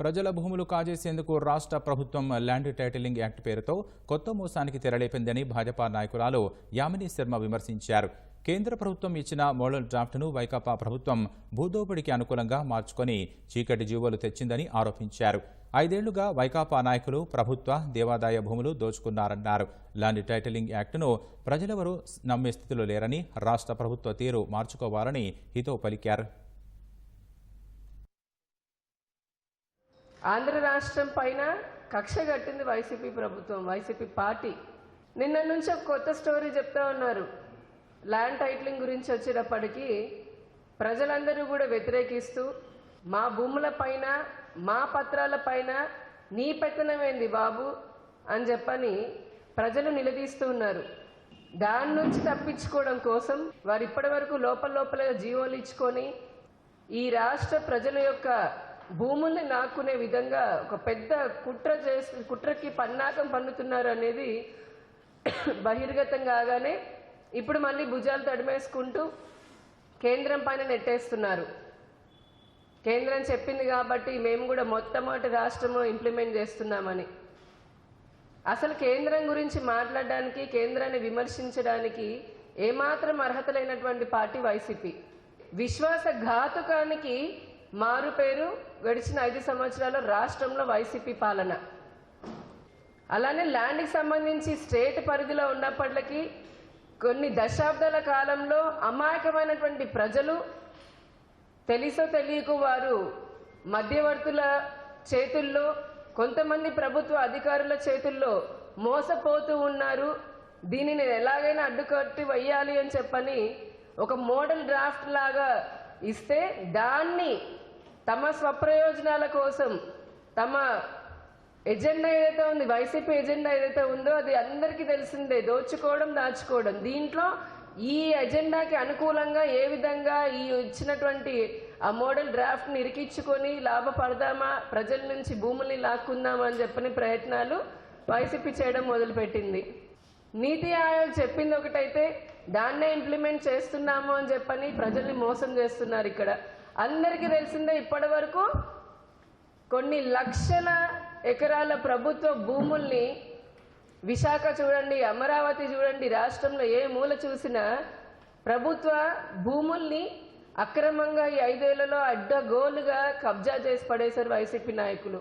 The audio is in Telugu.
ప్రజల భూములు కాజేసేందుకు రాష్ట్ర ప్రభుత్వం ల్యాండ్ టైటిలింగ్ యాక్ట్ పేరుతో కొత్త మోసానికి తెరలేపిందని భాజపా నాయకురాలు యామిని శర్మ విమర్శించారు. కేంద్ర ప్రభుత్వం ఇచ్చిన మోడల్ డ్రాఫ్ట్ను వైకాపా ప్రభుత్వం భూదోపిడికి అనుకూలంగా మార్చుకొని చీకటి జీవోలు తెచ్చిందని ఆరోపించారు. ఐదేళ్ళుగా వైకాపా నాయకులు ప్రభుత్వ దేవాదాయ భూములు దోచుకున్నారన్నారు. ల్యాండ్ టైటిలింగ్ యాక్టును ప్రజలెవరూ నమ్మే స్థితిలో లేరని రాష్ట్ర ప్రభుత్వ తీరు మార్చుకోవాలని హితో పలికారు. ఆంధ్ర రాష్ట్రం పైన కక్ష కట్టింది వైసీపీ ప్రభుత్వం వైసీపీ పార్టీ. నిన్న నుంచి ఒక కొత్త స్టోరీ చెప్తా ఉన్నారు. ల్యాండ్ టైటిలింగ్ గురించి వచ్చేటప్పటికీ ప్రజలందరూ కూడా వ్యతిరేకిస్తూ మా భూముల పైన మా పత్రాల పైన నీ పెత్తనమేంది బాబు అని చెప్పని ప్రజలు నిలదీస్తూ ఉన్నారు. దాని నుంచి తప్పించుకోవడం కోసం వారు ఇప్పటి వరకు లోపల లోపల జీవోలు ఇచ్చుకొని ఈ రాష్ట్ర ప్రజల యొక్క భూముల్ని నాకునే విధంగా ఒక పెద్ద కుట్ర చేసి కుట్రకి పన్నాకం పన్నుతున్నారు అనేది బహిర్గతం కాగానే ఇప్పుడు మళ్ళీ భుజాలు తడిమేసుకుంటూ కేంద్రం పైన నెట్టేస్తున్నారు. కేంద్రం చెప్పింది కాబట్టి మేము కూడా మొట్టమొదటి రాష్ట్రము ఇంప్లిమెంట్ చేస్తున్నామని. అసలు కేంద్రం గురించి మాట్లాడడానికి కేంద్రాన్ని విమర్శించడానికి ఏమాత్రం అర్హత లేనటువంటి పార్టీ వైసీపీ. విశ్వాసఘాతుకానికి మారు పేరు గడిచిన ఐదు సంవత్సరాల రాష్ట్రంలో వైసీపీ పాలన. అలానే ల్యాండ్కి సంబంధించి స్టేట్ పరిధిలో ఉన్నప్పటికీ కొన్ని దశాబ్దాల కాలంలో అమాయకమైనటువంటి ప్రజలు తెలిసో తెలియకు వారు మధ్యవర్తుల చేతుల్లో కొంతమంది ప్రభుత్వ అధికారుల చేతుల్లో మోసపోతూ ఉన్నారు. దీనిని ఎలాగైనా అడ్డుకట్టి వేయాలి అని చెప్పని ఒక మోడల్ డ్రాఫ్ట్ లాగా ఇస్తే దాన్ని తమ స్వప్రయోజనాల కోసం తమ ఎజెండా ఏదైతే ఉంది వైసీపీ ఎజెండా ఏదైతే ఉందో అది అందరికీ తెలిసిందే దోచుకోవడం దాచుకోవడం. దీంట్లో ఈ ఎజెండాకి అనుకూలంగా ఏ విధంగా ఈ ఇచ్చినటువంటి ఆ మోడల్ డ్రాఫ్ట్ని ఇరికించుకొని లాభపడదామా ప్రజల నుంచి భూముల్ని లాక్కుందామా అని చెప్పని ప్రయత్నాలు వైసీపీ చేయడం మొదలుపెట్టింది. నీతి ఆయోగ్ చెప్పింది ఒకటైతే దాన్నే ఇంప్లిమెంట్ చేస్తున్నాము అని చెప్పని ప్రజల్ని మోసం చేస్తున్నారు ఇక్కడ. అందరికీ తెలిసిందే ఇప్పటి వరకు కొన్ని లక్షల ఎకరాల ప్రభుత్వ భూముల్ని విశాఖ చూడండి అమరావతి చూడండి రాష్ట్రంలో ఏ మూల చూసినా ప్రభుత్వ భూముల్ని అక్రమంగా ఈ ఐదేళ్ళలో అడ్డగోలుగా కబ్జా చేసి పడేశారు వైసీపీ నాయకులు.